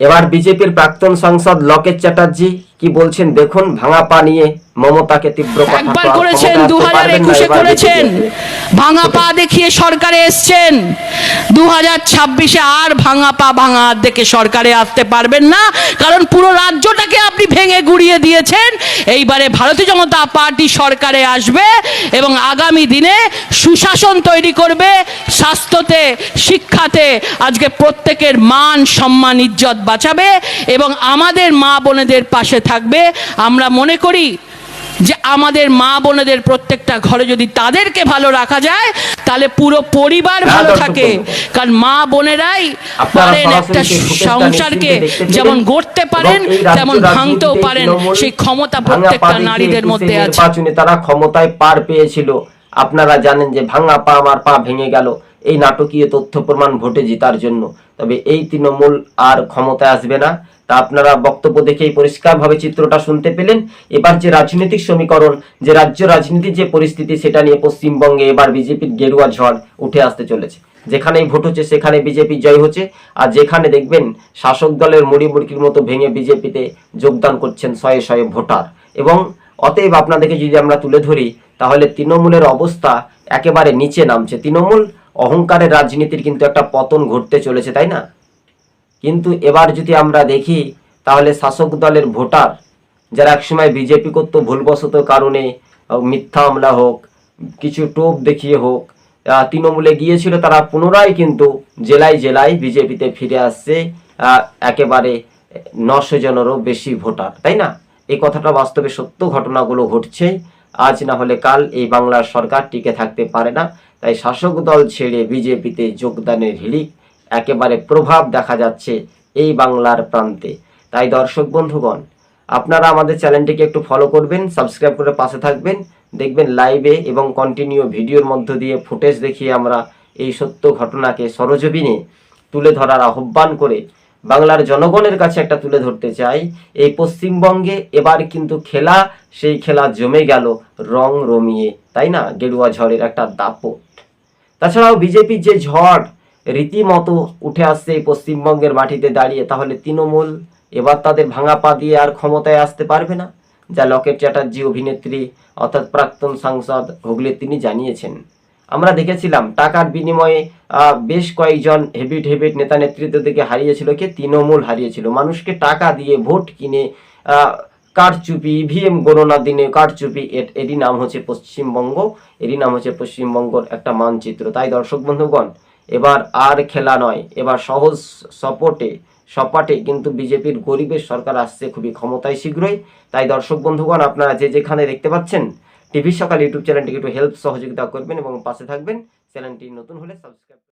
এবার বিজেপির প্রাক্তন সাংসদ লকেট চ্যাটার্জি কি বলছেন দেখুন ভাঙা পা নিয়ে মমতাকে তীব্র কথা একবার করেছেন দু হাজার একুশে করেছেন। ভাঙা পা দেখিয়ে সরকারে এসছেন দু হাজার ছাব্বিশে আর ভাঙা পা ভাঙা দেখে সরকারে আসতে পারবেন না। কারণ পুরো রাজ্যটাকে আপনি ভেঙে গুড়িয়ে দিয়েছেন। এইবারে ভারতীয় জনতা পার্টি সরকারে আসবে এবং আগামী দিনে সুশাসন তৈরি করবে, স্বাস্থ্যতে, শিক্ষাতে, আজকে প্রত্যেকের মান, সম্মান, ইজ্জত বাঁচাবে এবং আমাদের মা বোনেদের পাশে থাকবে। আমরা মনে করি যে আমাদের মা বোনেদের প্রত্যেকটা ঘরে যদি তাদেরকে ভালো রাখা যায় তাহলে পুরো পরিবার হ্যাঁ, ভালো থাকে। কারণ মা বোনেরাই পারেন একটা সংসারকে। যেমন গড়তে পারেন তেমন ভাঙতেও পারেন। সেই ক্ষমতা প্রত্যেকটা নারীদের মধ্যে আছে। তারা ক্ষমতায় পার পেয়েছিল। আপনারা জানেন যে ভাঙা পা আমার পা ভেঙে গেল। এই নাটকীয় তথ্য প্রমাণ ভোটে জিতার জন্য। তবে এই তৃণমূল আর ক্ষমতায় আসবে না। তা আপনারা বক্তব্য দেখেই পরিষ্কারভাবে চিত্রটা শুনতে পেলেন। এবার যে রাজনৈতিক সমীকরণ, যে রাজ্য রাজনীতির যে পরিস্থিতি, সেটা নিয়ে পশ্চিমবঙ্গে এবার বিজেপির গেরুয়া ঝড় উঠে আসতে চলেছে। যেখানেই ভোট হচ্ছে, সেখানে বিজেপি জয় হচ্ছে। আর যেখানে দেখবেন, শাসক দলের মুড়ি মুড়কির মতো ভেঙে বিজেপিতে যোগদান করছেন শয়ে শয়ে ভোটার। এবং অতএব আপনাদেরকে যদি আমরা তুলে ধরি, তাহলে তৃণমূলের অবস্থা একেবারে নিচে নামছে। তৃণমূল অহংকারের রাজনীতির কিন্তু একটা পতন ঘটতে চলেছে, তাই না? কিন্তু এবার যদি আমরা দেখি, তাহলে শাসক দলের ভোটার, যারা একসময় বিজেপি করতো ভুলবশত কারণে মিথ্যা হামলা হোক, কিছু টোপ দেখিয়ে হোক তৃণমূলে গিয়েছিল, তারা পুনরায় কিন্তু জেলায় জেলায় বিজেপিতে ফিরে আসছে একেবারে নশো জনেরও বেশি ভোটার, তাই না? এই কথাটা বাস্তবে সত্য, ঘটনাগুলো ঘটছে। আজ না হলে কাল এই বাংলার সরকার টিকে থাকতে পারে না। তাই শাসক দল ছেড়ে বিজেপিতে যোগদানের হিড়িক একেবারে প্রভাব দেখা যাচ্ছে এই বাংলার প্রান্তে। তাই দর্শক বন্ধুগণ, আপনারা আমাদের চ্যানেলটিকে একটু ফলো করবেন সাবস্ক্রাইব করে পাশে থাকবেন। দেখবেন লাইভে এবং কন্টিনিউ ভিডিওর মধ্য দিয়ে ফুটেজ দেখিয়ে আমরা এই সত্য ঘটনাকে সরজমিনে তুলে ধরার আহ্বান করে বাংলার জনগণের কাছে একটা তুলে ধরতে চাই। এই পশ্চিমবঙ্গে এবার কিন্তু খেলা, সেই খেলা জমে গেল রং রমিয়ে, তাই না? গেরুয়া ঝড়ের একটা দাপট। তাছাড়াও বিজেপির যে ঝড় রীতিমতো উঠে আসছে এই পশ্চিমবঙ্গের মাটিতে দাঁড়িয়ে তাহলে তৃণমূল এবার তাদের ভাঙা পা দিয়ে আর ক্ষমতায় আসতে পারবে না? যা লকেট চ্যাটার্জি অভিনেত্রী অর্থাৎ প্রাক্তন সাংসদ হুগলি তিনি জানিয়েছেন। আমরা দেখেছিলাম টাকার বিনিময়ে বেশ কয়েকজন হেভিট হেভিট নেতা নেতৃত্ব থেকে হারিয়েছিল কে তৃণমূল হারিয়েছিল। মানুষকে টাকা দিয়ে ভোট কিনে আহ, কারচুপি ইভিএম গণনা দিনে কারচুপি এর- এরই নাম হচ্ছে পশ্চিমবঙ্গ এরই নাম হচ্ছে পশ্চিমবঙ্গর একটা মানচিত্র। তাই দর্শক বন্ধুগণ এবার আর খেলা নয়। এবার সহজ সপোর্টে সপাটে কিন্তু বিজেপির গরিবের সরকার আসছে খুবই ক্ষমতায় শীঘ্রই। তাই দর্শক বন্ধুগণ, আপনারা যে যেখানে দেখতে পাচ্ছেন, টিভি সকাল ইউটিউব চ্যানেলটিকে একটু হেল্প সহযোগিতা করবেন এবং পাশে থাকবেন। চ্যানেলটি নতুন হলে সাবস্ক্রাইব